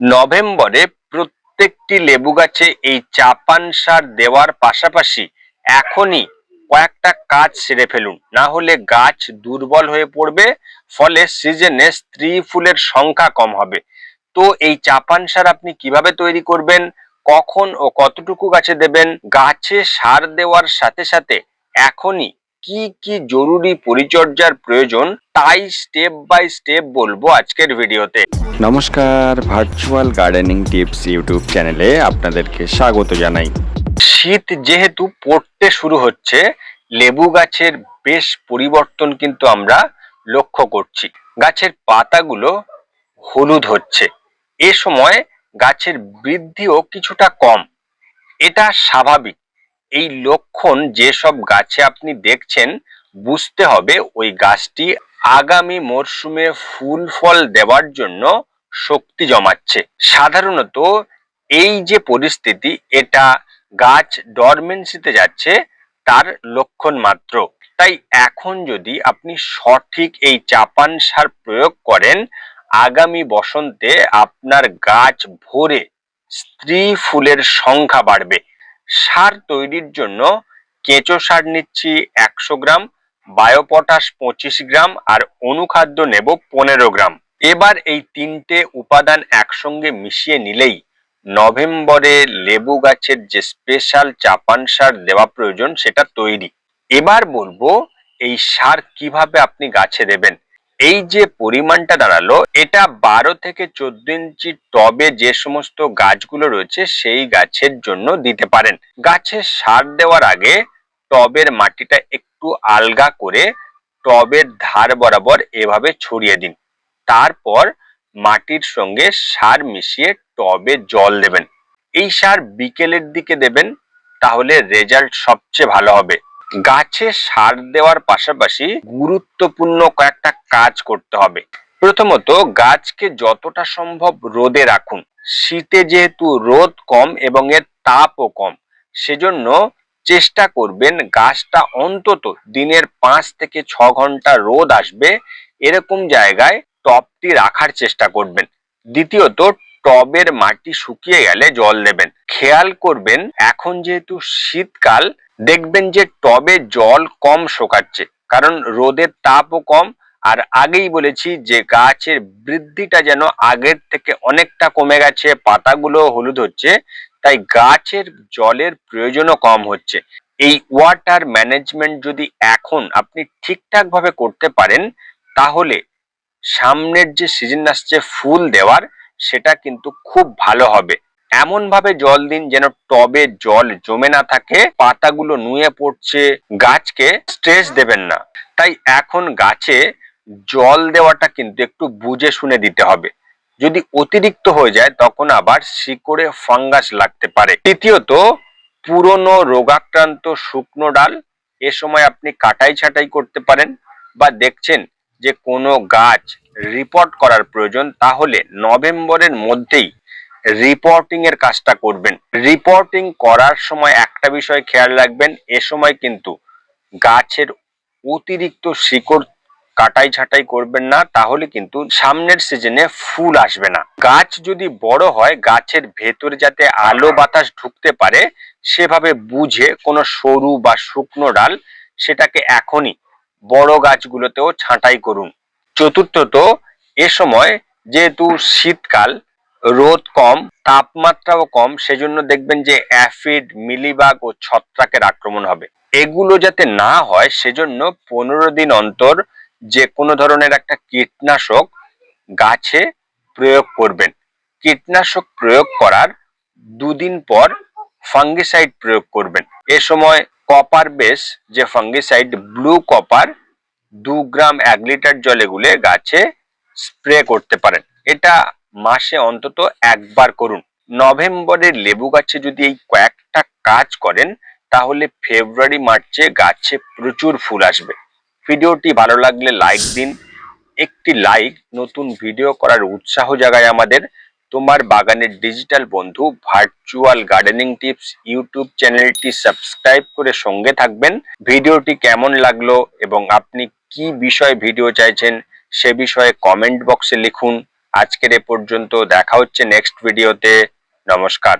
নভেম্বরে প্রত্যেকটি লেবু গাছে এই চাপান সার দেওয়ার পাশাপাশি এখনই কয়েকটা কাজ সেরে ফেলুন। না হলে গাছ দুর্বল হয়ে পড়বে, ফলে সিজনে স্ত্রী ফুলের সংখ্যা কম হবে। তো এই চাপান সার আপনি কীভাবে তৈরি করবেন, কখন ও কতটুকু গাছে দেবেন, গাছে সার দেওয়ার সাথে সাথে এখনই কি কি জরুরি পরিচর্যার প্রয়োজন তাই স্টেপ বাই স্টেপ বলব আজকের ভিডিওতে। নমস্কার ভার্চুয়াল গার্ডেনিং টিপস ইউটিউব চ্যানেলে আপনাদেরকে স্বাগত জানাই। শীত যেহেতু পড়তে শুরু হচ্ছে লেবু গাছের বেশ পরিবর্তন কিন্তু আমরা লক্ষ্য করছি। গাছের পাতাগুলো হলুদ হচ্ছে। এ সময় গাছের বৃদ্ধিও কিছুটা কম। এটা স্বাভাবিক। এই লক্ষণ যেসব গাছে আপনি দেখছেন, বুঝতে হবে ওই গাছটি আগামী মরশুমে ফুল ফল দেওয়ার জন্য শক্তি জমাচ্ছে। সাধারণত এই যে পরিস্থিতি, এটা গাছ ডরমেন্সিতে যাচ্ছে, তার লক্ষণ মাত্র। তাই এখন যদি আপনি সঠিক এই চাপান সার প্রয়োগ করেন, আগামী বসন্তে আপনার গাছ ভরে স্ত্রী ফুলের সংখ্যা বাড়বে। সার তৈরির জন্য কেঁচো সার নিচ্ছি একশো গ্রাম, বায়োপটাশ পঁচিশ গ্রাম আর অনুখাদ্য নেব পনেরো গ্রাম। এবার এই তিনটে উপাদান একসঙ্গে মিশিয়ে নিলেই নভেম্বরে লেবু গাছের যে স্পেশাল চাপান সার দেওয়া প্রয়োজন সেটা তৈরি। এবার বলব এই সার কীভাবে আপনি গাছে দেবেন? এই যে পরিমাণটা দাঁড়াল, এটা বারো থেকে চোদ্দ ইঞ্চি টবে যে সমস্ত গাছগুলো রয়েছে, সেই গাছের জন্য দিতে পারেন। গাছে সার দেওয়ার আগে টবের মাটিটা একটু আলগা করে টবের ধার বরাবর এভাবে ছড়িয়ে দিন। তারপর মাটির সঙ্গে সার মিশিয়ে টবে জল দেবেন। এই সার বিকেলের দিকে দেবেন, তাহলে রেজাল্ট সবচেয়ে ভালো হবে। গাছে সার দেওয়ার পাশাপাশি গুরুত্বপূর্ণ কয়েকটা কাজ করতে হবে। প্রথমত, গাছকে যতটা সম্ভব রোদে রাখুন। শীতে যেহেতু রোদ কম এবং এর তাপও কম, সেজন্য চেষ্টা করবেন গাছটা অন্তত দিনের পাঁচ থেকে ছ ঘণ্টা রোদ আসবে, এরকম জায়গায় টবটি রাখার চেষ্টা করবেন। দ্বিতীয়ত টবের মাটি শুকিয়ে গেলে জল দেবেন। খেয়াল করবেন, এখন যেহেতু শীতকাল, দেখবেন যে টবে জল কম শোকাচ্ছে। কারণ রোদের তাপও কম, আর আগেই বলেছি যে গাছের বৃদ্ধিটা যেন আগের থেকে অনেকটা কমে গেছে, পাতাগুলো হলুদ হচ্ছে, তাই গাছের জলের প্রয়োজনও কম হচ্ছে। এই ওয়াটার ম্যানেজমেন্ট যদি এখন আপনি ঠিকঠাক ভাবে করতে পারেন, তাহলে সামনের যে সিজন আসছে, ফুল দেওয়ার সেটা কিন্তু খুব ভালো হবে। এমন ভাবে জল দিন যেন টবে জল জমে না থাকে, পাতাগুলো নুয়ে পড়ছে, গাছকে স্ট্রেস দেবেন না। তাই এখন গাছে জল দেওয়াটা কিন্তু একটু বুঝে শুনে দিতে হবে। যদি অতিরিক্ত হয়ে যায়, তখন আবার শিকড়ে ফাঙ্গাস লাগতে পারে। তৃতীয়ত, পুরনো রোগাক্রান্ত শুকনো ডাল এ সময় আপনি কাটাই ছাটাই করতে পারেন বা দেখছেন যে কোনো গাছ রিপোর্ট করার প্রয়োজন, তাহলে নভেম্বরের মধ্যেই রিপোর্টিং এর কাজটা করবেন। রিপোর্টিং করার সময় একটা বিষয় খেয়াল রাখবেন, এ সময় কিন্তু গাছের অতিরিক্ত শিকড় কাটাই ছাটাই করবেন না, তাহলে কিন্তু সামনের সিজনে ফুল আসবে না। গাছ যদি বড় হয়, গাছের ভেতরে যাতে আলো বাতাস ঢুকতে পারে, সেভাবে বুঝে কোনো সরু বা শুকনো ডাল সেটাকে এখনই বড় গাছগুলোতেও ছাঁটাই করুন। চতুর্থত, এ সময় যেহেতু শীতকাল, রোদ কম, তাপমাত্রাও কম, সেজন্য দেখবেন যে অ্যাফিড, মিলিবাগ ও ছত্রাকের আক্রমণ হবে। এগুলো যাতে না হয়, সেজন্য পনেরো দিন অন্তর যে কোনো ধরনের একটা কীটনাশক গাছে প্রয়োগ করবেন। কীটনাশক প্রয়োগ করার দুদিন পর ফাঙ্গিসাইড প্রয়োগ করবেন। এ সময় কপার বেস যে ফাঙ্গিসাইড ব্লু কপার দু গ্রাম এক লিটার জলে গুলে গাছে স্প্রে করতে পারেন। এটা মাসে অন্তত একবার করুন। নভেম্বরের লেবু গাছে যদি এই কয়েকটা কাজ করেন, তাহলে ফেব্রুয়ারি, মার্চে গাছে প্রচুর ফুল আসবে। ভিডিওটি ভালো লাগলে লাইক দিন। একটি লাইক নতুন ভিডিও করার উৎসাহ জাগায় আমাদের। তোমার বাগানের ডিজিটাল বন্ধু ভার্চুয়াল গার্ডেনিং টিপস ইউটিউব চ্যানেলটি সাবস্ক্রাইব করে সঙ্গে থাকবেন। ভিডিওটি কেমন লাগল এবং আপনি কি বিষয়ে ভিডিও চাইছেন সে বিষয়ে কমেন্ট বক্সে লিখুন। আজকের এ পর্যন্ত দেখা হচ্ছে নেক্সট ভিডিওতে নমস্কার।